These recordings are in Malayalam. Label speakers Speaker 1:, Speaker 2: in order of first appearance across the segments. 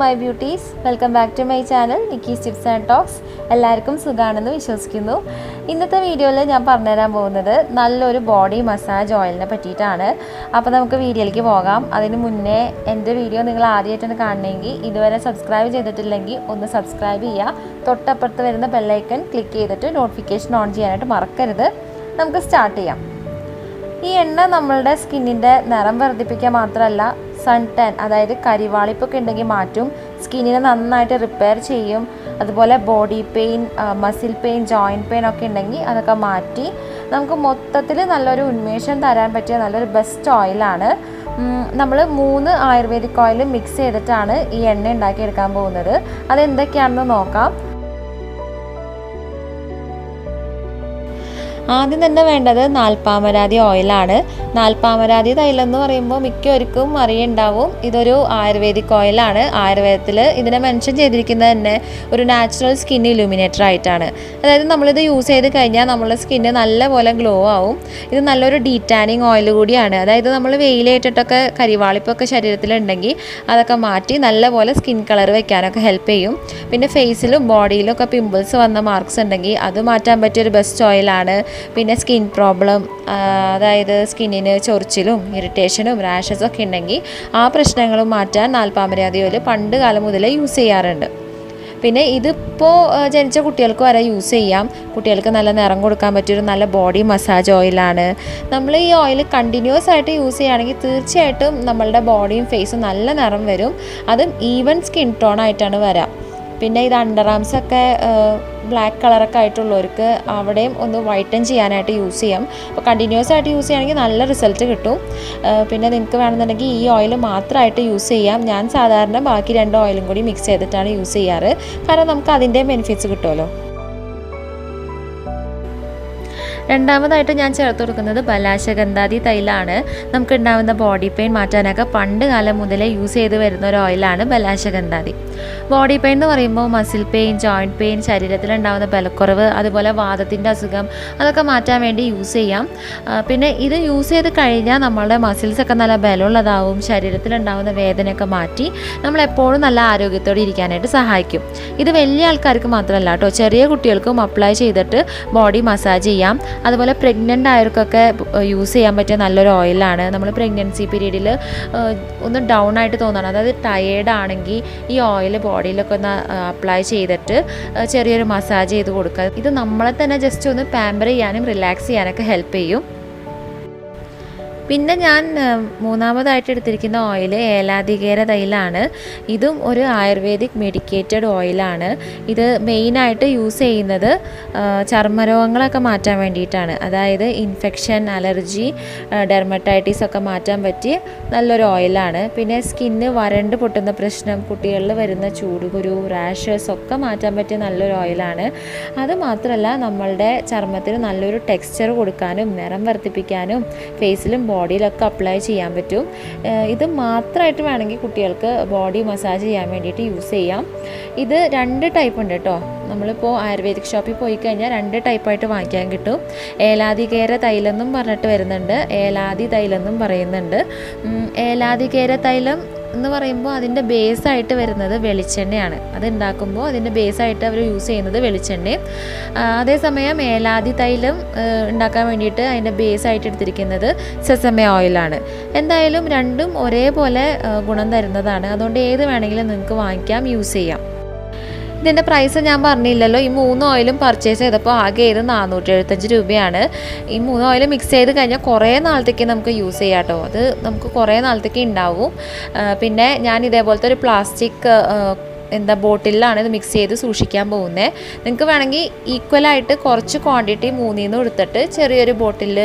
Speaker 1: My beauties welcome back to my channel Nikki tips and talks എല്ലാവർക്കും സുഖമാണെന്ന് വിശ്വസിക്കുന്നു. ഇന്നത്തെ വീഡിയോയിൽ ഞാൻ പറഞ്ഞുതരാൻ പോകുന്നത് നല്ലൊരു ബോഡി മസാജ് ഓയിലിനെ പറ്റിയിട്ടാണ്. അപ്പോൾ നമുക്ക് വീഡിയോയിലേക്ക് പോകാം. അതിന് മുന്നേ എന്റെ വീഡിയോ നിങ്ങൾ ആദ്യമായിട്ടാണ് കാണണമെങ്കിൽ ഇതുവരെ സബ്സ്ക്രൈബ് ചെയ്തിട്ടില്ലെങ്കിൽ ഒന്ന് സബ്സ്ക്രൈബ് ചെയ്യുക. തൊട്ടപ്പുറത്ത് വരുന്ന ബെല്ലൈക്കൺ ക്ലിക്ക് ചെയ്തിട്ട് നോട്ടിഫിക്കേഷൻ ഓൺ ചെയ്യാനായിട്ട് മറക്കരുത്. നമുക്ക് സ്റ്റാർട്ട് ചെയ്യാം. ഈ എണ്ണ നമ്മളുടെ സ്കിന്നിന്റെ നിറം വർദ്ധിപ്പിക്കുക മാത്രമല്ല സൺ ടാൻ അതായത് കരിവാളിപ്പൊക്കെ ഉണ്ടെങ്കിൽ മാറ്റും. സ്കിന്നിനെ നന്നായിട്ട് റിപ്പയർ ചെയ്യും. അതുപോലെ body pain muscle pain joint pain ഒക്കെ ഉണ്ടെങ്കിൽ അതൊക്കെ മാറ്റി. നമുക്ക് മൊത്തത്തിൽ നല്ലൊരു ഉന്മേഷം തരാൻ പറ്റിയ നല്ലൊരു ബെസ്റ്റ് ഓയിലാണ് നമ്മൾ മൂന്ന് ആയുർവേദിക് ഓയിൽ മിക്സ് ചെയ്തിട്ടാണ് ഈ എണ്ണ ഉണ്ടാക്കിയെടുക്കാൻ പോകുന്നത്. അതെന്തൊക്കെയാണെന്ന് നോക്കാം. ആദ്യം തന്നെ വേണ്ടത് നാൽപ്പാമരാതി ഓയിലാണ് നാൽപ്പാമരാതി തൈലം എന്ന് പറയുമ്പോൾ മിക്കവർക്കും അറിയുണ്ടാവും. ഇതൊരു ആയുർവേദിക് ഓയിലാണ് ആയുർവേദത്തിൽ ഇതിനെ മെൻഷൻ ചെയ്തിരിക്കുന്നത് തന്നെ ഒരു നാച്ചുറൽ സ്കിൻ ഇലുമിനേറ്റർ ആയിട്ടാണ്. അതായത് നമ്മളിത് യൂസ് ചെയ്ത് കഴിഞ്ഞാൽ നമ്മളുടെ സ്കിന്ന് നല്ലപോലെ ഗ്ലോ ആവും. ഇത് നല്ലൊരു ഡീറ്റാനിങ് ഓയിൽ കൂടിയാണ്. അതായത് നമ്മൾ വെയിലേറ്റിട്ടൊക്കെ കരിവാളിപ്പൊക്കെ ശരീരത്തിലുണ്ടെങ്കിൽ അതൊക്കെ മാറ്റി നല്ലപോലെ സ്കിൻ കളർ വെക്കാനൊക്കെ ഹെൽപ്പ് ചെയ്യും. പിന്നെ ഫേസിലും ബോഡിയിലും ഒക്കെ പിമ്പിൾസ് വന്ന മാർക്സ് ഉണ്ടെങ്കിൽ അത് മാറ്റാൻ പറ്റിയൊരു ബെസ്റ്റ് ഓയിലാണ് പിന്നെ സ്കിൻ പ്രോബ്ലം അതായത് സ്കിന്നിന് ചൊറിച്ചിലും ഇറിറ്റേഷനും റാഷസും ഒക്കെ ഉണ്ടെങ്കിൽ ആ പ്രശ്നങ്ങൾ മാറ്റാൻ നാൽപ്പാമരാതി ഓയിൽ പണ്ട് കാലം മുതലേ യൂസ് ചെയ്യാറുണ്ട്. പിന്നെ ഇതിപ്പോൾ ജനിച്ച കുട്ടികൾക്ക് വരെ യൂസ് ചെയ്യാം. കുട്ടികൾക്ക് നല്ല നിറം കൊടുക്കാൻ പറ്റിയൊരു നല്ല ബോഡി മസാജ് ഓയിലാണ് നമ്മൾ ഈ ഓയിൽ കണ്ടിന്യൂസ് ആയിട്ട് യൂസ് ചെയ്യുകയാണെങ്കിൽ തീർച്ചയായിട്ടും നമ്മളുടെ ബോഡിയും ഫേസും നല്ല നിറം വരും. അതും ഈവൻ സ്കിൻ ടോൺ ആയിട്ടാണ് വരാം. പിന്നെ ഇത് അണ്ടർ ആംസ് ഒക്കെ ബ്ലാക്ക് കളറൊക്കെ ആയിട്ടുള്ളവർക്ക് അവിടെയും ഒന്ന് വൈറ്റൻ ചെയ്യാനായിട്ട് യൂസ് ചെയ്യാം. അപ്പോൾ കണ്ടിന്യൂസ് ആയിട്ട് യൂസ് ചെയ്യുകയാണെങ്കിൽ നല്ല റിസൾട്ട് കിട്ടും. പിന്നെ നിങ്ങൾക്ക് വേണമെന്നുണ്ടെങ്കിൽ ഈ ഓയിൽ മാത്രമായിട്ട് യൂസ് ചെയ്യാം. ഞാൻ സാധാരണ ബാക്കി രണ്ട് ഓയിലും കൂടി മിക്സ് ചെയ്തിട്ടാണ് യൂസ് ചെയ്യാറ്. കാരണം നമുക്ക് അതിന്റെ ബെനിഫിറ്റ്സ് കിട്ടുമല്ലോ. രണ്ടാമതായിട്ട് ഞാൻ ചേർത്ത് കൊടുക്കുന്നത് ബലാശഗന്ധാതി തൈലാണ്. നമുക്ക് ഉണ്ടാകുന്ന ബോഡി പെയിൻ മാറ്റാനൊക്കെ പണ്ട് കാലം മുതലേ യൂസ് ചെയ്ത് വരുന്ന ഒരു ഓയിലാണ് ബലാശഗന്ധാദി ബോഡി പെയിൻ എന്ന് പറയുമ്പോൾ മസിൽ പെയിൻ ജോയിന്റ് പെയിൻ ശരീരത്തിലുണ്ടാകുന്ന ബലക്കുറവ് അതുപോലെ വാദത്തിന്റെ അസുഖം അതൊക്കെ മാറ്റാൻ വേണ്ടി യൂസ് ചെയ്യാം. പിന്നെ ഇത് യൂസ് ചെയ്ത് കഴിഞ്ഞാൽ നമ്മളുടെ മസിൽസൊക്കെ നല്ല ബലമുള്ളതാവും ശരീരത്തിലുണ്ടാകുന്ന വേദനയൊക്കെ മാറ്റി നമ്മളെപ്പോഴും നല്ല ആരോഗ്യത്തോടെ ഇരിക്കാനായിട്ട് സഹായിക്കും. ഇത് വലിയ ആൾക്കാർക്ക് മാത്രമല്ല കേട്ടോ ചെറിയ കുട്ടികൾക്കും അപ്ലൈ ചെയ്തിട്ട് ബോഡി മസാജ് ചെയ്യാം. അതുപോലെ പ്രഗ്നന്റ് ആയവർക്കൊക്കെ യൂസ് ചെയ്യാൻ പറ്റിയ നല്ലൊരു ഓയിലാണ് നമ്മൾ പ്രഗ്നൻസി പീരീഡിൽ ഒന്ന് ഡൗൺ ആയിട്ട് തോന്നണം. അതായത് ടയേർഡ് ആണെങ്കിൽ ഈ ഓയിൽ ബോഡിയിലൊക്കെ ഒന്ന് അപ്ലൈ ചെയ്തിട്ട് ചെറിയൊരു മസാജ് ചെയ്ത് കൊടുക്കുക. ഇത് നമ്മളെ തന്നെ ജസ്റ്റ് ഒന്ന് പാമ്പർ ചെയ്യാനും റിലാക്സ് ചെയ്യാനൊക്കെ ഹെൽപ്പ് ചെയ്യും. പിന്നെ ഞാൻ മൂന്നാമതായിട്ട് എടുത്തിരിക്കുന്ന ഓയിൽ ഏലാധികേര തൈലാണ്. ഇതും ഒരു ആയുർവേദിക് മെഡിക്കേറ്റഡ് ഓയിലാണ്. ഇത് മെയിനായിട്ട് യൂസ് ചെയ്യുന്നത് ചർമ്മരോഗങ്ങളൊക്കെ മാറ്റാൻ വേണ്ടിയിട്ടാണ്. അതായത് ഇൻഫെക്ഷൻ അലർജി ഡെർമറ്റൈറ്റിസ് ഒക്കെ മാറ്റാൻ പറ്റിയ നല്ലൊരു ഓയിലാണ്. പിന്നെ സ്കിന്ന് വരണ്ട് പൊട്ടുന്ന പ്രശ്നം കുട്ടികളിൽ വരുന്ന ചൂടുകുരു റാഷസ് ഒക്കെ മാറ്റാൻ പറ്റിയ നല്ലൊരു ഓയിലാണ്. അത് മാത്രമല്ല നമ്മളുടെ ചർമ്മത്തിന് നല്ലൊരു ടെക്സ്ചർ കൊടുക്കാനും നിറം വർദ്ധിപ്പിക്കാനും ഫേസിലും ബോഡിയിലൊക്കെ അപ്ലൈ ചെയ്യാൻ പറ്റും. ഇത് മാത്രമായിട്ട് വേണമെങ്കിൽ കുട്ടികൾക്ക് ബോഡി മസാജ് ചെയ്യാൻ വേണ്ടിയിട്ട് യൂസ് ചെയ്യാം. ഇത് രണ്ട് ടൈപ്പ് ഉണ്ട് കേട്ടോ. നമ്മളിപ്പോൾ ആയുർവേദിക് ഷോപ്പിൽ പോയി കഴിഞ്ഞാൽ രണ്ട് ടൈപ്പായിട്ട് വാങ്ങിക്കാൻ കിട്ടും. ഏലാദികേര തൈലെന്നും പറഞ്ഞിട്ട് വരുന്നുണ്ട്. ഏലാദി തൈലെന്നും പറയുന്നുണ്ട്. ഏലാദികേര തൈലം എന്ന് പറയുമ്പോൾ അതിന്റെ ബേസായിട്ട് വരുന്നത് വെളിച്ചെണ്ണയാണ്. അത് ഉണ്ടാക്കുമ്പോൾ അതിന്റെ ബേസായിട്ട് അവർ യൂസ് ചെയ്യുന്നത് വെളിച്ചെണ്ണയും അതേസമയം ഏലാതി തൈലം ഉണ്ടാക്കാൻ വേണ്ടിയിട്ട് അതിന്റെ ബേസായിട്ട് എടുത്തിരിക്കുന്നത് സെസമ ഓയിലാണ് എന്തായാലും രണ്ടും ഒരേപോലെ ഗുണം തരുന്നതാണ്. അതുകൊണ്ട് ഏത് വേണമെങ്കിലും നിങ്ങൾക്ക് വാങ്ങിക്കാം യൂസ് ചെയ്യാം. ഇതിന്റെ പ്രൈസ് ഞാൻ പറഞ്ഞില്ലല്ലോ. ഈ മൂന്ന് ഓയിലും പർച്ചേസ് ചെയ്തപ്പോൾ ആകെ ഇത് നാനൂറ്റി എഴുപത്തഞ്ച് രൂപയാണ്. ഈ മൂന്ന് ഓയിൽ മിക്സ് ചെയ്ത് കഴിഞ്ഞാൽ കുറേ നാളത്തേക്ക് നമുക്ക് യൂസ് ചെയ്യാം കേട്ടോ അത് നമുക്ക് കുറേ നാളത്തേക്ക് ഉണ്ടാവും. പിന്നെ ഞാൻ ഇതേപോലത്തെ ഒരു പ്ലാസ്റ്റിക് എന്താ ബോട്ടിലാണ് ഇത് മിക്സ് ചെയ്ത് സൂക്ഷിക്കാൻ പോകുന്നത് നിങ്ങൾക്ക് വേണമെങ്കിൽ ഈക്വലായിട്ട് കുറച്ച് ക്വാണ്ടിറ്റി മൂന്നിൽ നിന്ന് എടുത്തിട്ട് ചെറിയൊരു ബോട്ടിൽ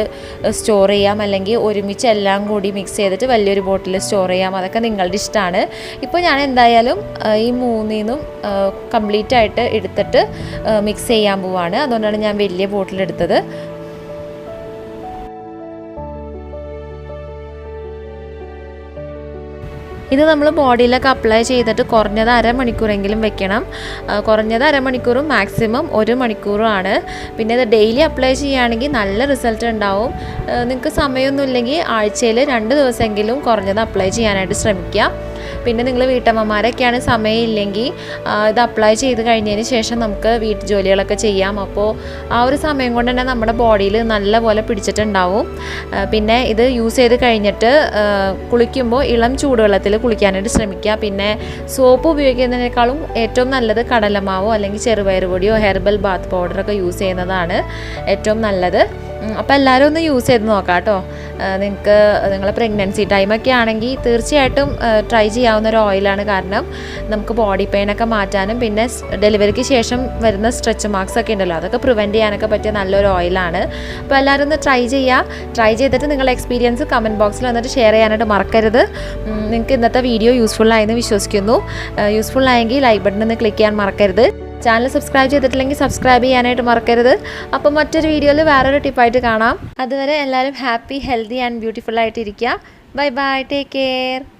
Speaker 1: സ്റ്റോർ ചെയ്യാം. അല്ലെങ്കിൽ ഒരുമിച്ച് എല്ലാം കൂടി മിക്സ് ചെയ്തിട്ട് വലിയൊരു ബോട്ടിൽ സ്റ്റോർ ചെയ്യാം. അതൊക്കെ നിങ്ങളുടെ ഇഷ്ടമാണ്. ഇപ്പോൾ ഞാൻ എന്തായാലും ഈ മൂന്നിൽ നിന്നും കംപ്ലീറ്റ് ആയിട്ട് എടുത്തിട്ട് മിക്സ് ചെയ്യാൻ പോവാണ്. അതുകൊണ്ടാണ് ഞാൻ വലിയ ബോട്ടിൽ എടുത്തത് ഇത് നമ്മൾ ബോഡിയിലൊക്കെ അപ്ലൈ ചെയ്തിട്ട് കുറഞ്ഞത് അരമണിക്കൂറെങ്കിലും വെക്കണം. കുറഞ്ഞത് അരമണിക്കൂറും മാക്സിമം ഒരു മണിക്കൂറുമാണ്. പിന്നെ ഇത് ഡെയിലി അപ്ലൈ ചെയ്യുകയാണെങ്കിൽ നല്ല റിസൾട്ട് ഉണ്ടാവും. നിങ്ങൾക്ക് സമയമൊന്നുമില്ലെങ്കിൽ ആഴ്ചയിൽ രണ്ട് ദിവസമെങ്കിലും കുറഞ്ഞത് അപ്ലൈ ചെയ്യാനായിട്ട് ശ്രമിക്കുക. പിന്നെ നിങ്ങൾ വീട്ടമ്മമാരൊക്കെയാണ് സമയമില്ലെങ്കിൽ ഇത് അപ്ലൈ ചെയ്ത് കഴിഞ്ഞതിന് ശേഷം നമുക്ക് വീട്ടു ജോലികളൊക്കെ ചെയ്യാം. അപ്പോൾ ആ ഒരു സമയം കൊണ്ട് തന്നെ നമ്മുടെ ബോഡിയിൽ നല്ലപോലെ പിടിച്ചിട്ടുണ്ടാവും. പിന്നെ ഇത് യൂസ് ചെയ്ത് കഴിഞ്ഞിട്ട് കുളിക്കുമ്പോൾ ഇളം ചൂടുവെള്ളത്തിൽ കുളിക്കാനായിട്ട് ശ്രമിക്കുക. പിന്നെ സോപ്പ് ഉപയോഗിക്കുന്നതിനേക്കാളും ഏറ്റവും നല്ലത് കടലമാവോ അല്ലെങ്കിൽ ചെറുപയർ പൊടിയോ ഹെർബൽ ബാത്ത് പൗഡറൊക്കെ യൂസ് ചെയ്യുന്നതാണ് ഏറ്റവും നല്ലത്. അപ്പോൾ എല്ലാവരും ഒന്ന് യൂസ് ചെയ്ത് നോക്കാം കേട്ടോ നിങ്ങൾക്ക് നിങ്ങളെ പ്രഗ്നൻസി ടൈമൊക്കെ ആണെങ്കിൽ തീർച്ചയായിട്ടും ട്രൈ ചെയ്യാവുന്ന ഒരു ഓയിലാണ് കാരണം നമുക്ക് ബോഡി പെയിനൊക്കെ മാറ്റാനും പിന്നെ ഡെലിവറിക്ക് ശേഷം വരുന്ന സ്ട്രെച്ച് മാർക്സ് ഒക്കെ ഉണ്ടല്ലോ അതൊക്കെ പ്രിവെന്റ് ചെയ്യാനൊക്കെ പറ്റിയ നല്ലൊരു ഓയിലാണ് അപ്പോൾ എല്ലാവരും ഒന്ന് ട്രൈ ചെയ്യുക ട്രൈ ചെയ്തിട്ട് നിങ്ങളുടെ എക്സ്പീരിയൻസ് കമന്റ് ബോക്സിൽ വന്നിട്ട് ഷെയർ ചെയ്യാനായിട്ട് മറക്കരുത്. നിങ്ങൾക്ക് ഇന്നത്തെ വീഡിയോ യൂസ്ഫുൾ ആയെന്ന് വിശ്വസിക്കുന്നു. യൂസ്ഫുൾ ആയെങ്കിൽ ലൈക്ക് ബട്ടൺ ഒന്ന് ക്ലിക്ക് ചെയ്യാൻ മറക്കരുത്. ചാനൽ സബ്സ്ക്രൈബ് ചെയ്തിട്ടില്ലെങ്കിൽ സബ്സ്ക്രൈബ് ചെയ്യാനായിട്ട് മറക്കരുത്. അപ്പോൾ മറ്റൊരു വീഡിയോയിൽ വേറൊരു ടിപ്പായിട്ട് കാണാം. അതുവരെ എല്ലാവരും ഹാപ്പി ഹെൽത്തി ആൻഡ് ബ്യൂട്ടിഫുൾ ആയിട്ടിരിക്കുക ബൈ ബൈ ടേക്ക് കെയർ